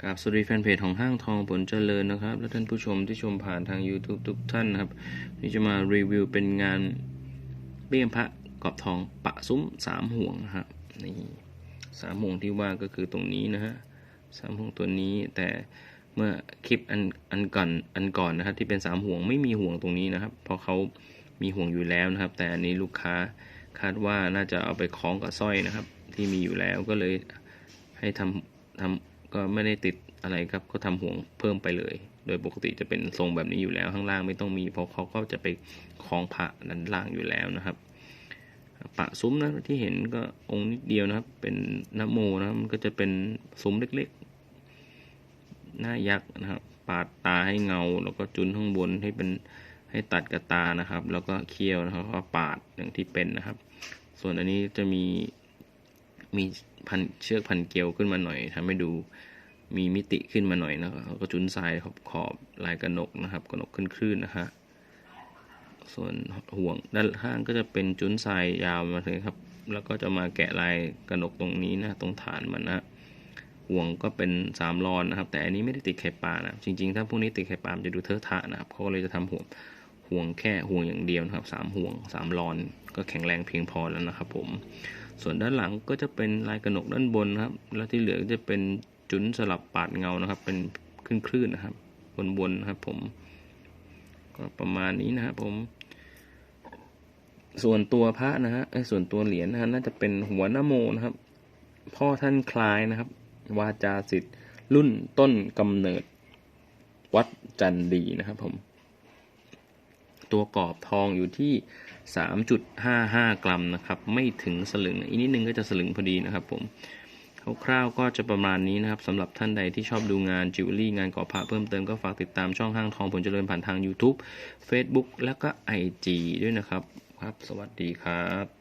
สวัสดีแฟนเพจของห้างทองผลเจริญนะครับ และท่านผู้ชมที่ชมผ่านทาง YouTube ทุกท่านนะครับนี่จะมารีวิวเป็นงานเบี้ยมพระกรอบทองปะซุ้มสามห่วงนะครับนี่สามห่วงที่ว่าก็คือตรงนี้นะฮะสามห่วงตัวนี้แต่เมื่อคลิปอันอันก่อนอันก่อนนะครับที่เป็นสามห่วงไม่มีห่วงตรงนี้นะครับ เพราะเขามีห่วงอยู่แล้วนะครับ แต่อันนี้ลูกค้าคาดว่าน่าจะเอาไปคล้องกับสร้อยนะครับ ที่มีอยู่แล้วก็เลยให้ทำทำ ก็ไม่ได้ติดอะไรครับ ก็ทำห่วงเพิ่มไปเลย โดยปกติจะเป็นทรงแบบนี้อยู่แล้วข้างล่างไม่ต้องมี เพราะเขาก็จะไปคล้องพระด้านล่างอยู่แล้วนะครับ ปะซุ้มนะที่เห็นก็องค์นิดเดียวนะครับ เป็นนโมนะมันก็จะเป็นซุ้มเล็กๆ หน้ายักษ์นะครับ ปาดตาให้เงา แล้วก็จุนข้างบนให้เป็นให้ตัดกับตานะครับ แล้วก็เคี้ยวนะครับก็ปาดอย่างที่เป็นนะครับ ส่วนอันนี้จะมี มีพันเชือกพันเกลียวขึ้นมาหน่อยทำให้ดูมีมิติขึ้นมาหน่อยนะครับแล้วก็จุนทรายขอบขอบลายกระหนกนะครับกระหนกขึ้นคลื่นนะฮะส่วนห่วงด้านข้างก็จะเป็นจุ้นทรายยาวมาเลยครับ แล้วก็จะมาแกะลายกระหนกตรงนี้นะตรงฐานมันนะห่วงก็เป็นสามรอนนะครับ แต่อันนี้ไม่ได้ติดไข่ปลานะจริงๆ ถ้าพวกนี้ติดไข่ปลามจะดูเทอะทะนะครับเขาก็เลยจะทำห่วงห่วงแค่ห่วงอย่างเดียวนะครับสามห่วงสามรอน ก็แข็งแรงเพียงพอแล้วนะครับผม ส่วนด้านหลังก็จะเป็นลายกระหนกด้านบนครับ แล้วที่เหลือก็จะเป็นจุนสลับปาดเงานะครับ เป็นคลื่นๆนะครับบนๆนะครับ ผม ก็ประมาณนี้นะครับผม ส่วนตัวพระนะฮะส่วนตัวเหรียญนะฮะน่าจะเป็นหัวนโมนะครับ พ่อท่านคลายนะครับ วาจาสิทธิ์รุ่นต้นกำเนิดวัดจันดีนะครับผม ตัวกรอบทองอยู่ที่ 3.55 กรัมนะครับ ไม่ถึงสลึง อีกนิดนึงก็จะสลึงพอดีนะครับผม คร่าวๆก็จะประมาณนี้นะครับสำหรับท่านใดที่ชอบดูงานจิวเวลรี่งานก่อพระเพิ่มเติมก็ฝากติดตามช่องห้างทองผลเจริญผ่านทาง YouTube Facebook แล้วก็ IG ด้วยนะครับ ครับ สวัสดีครับ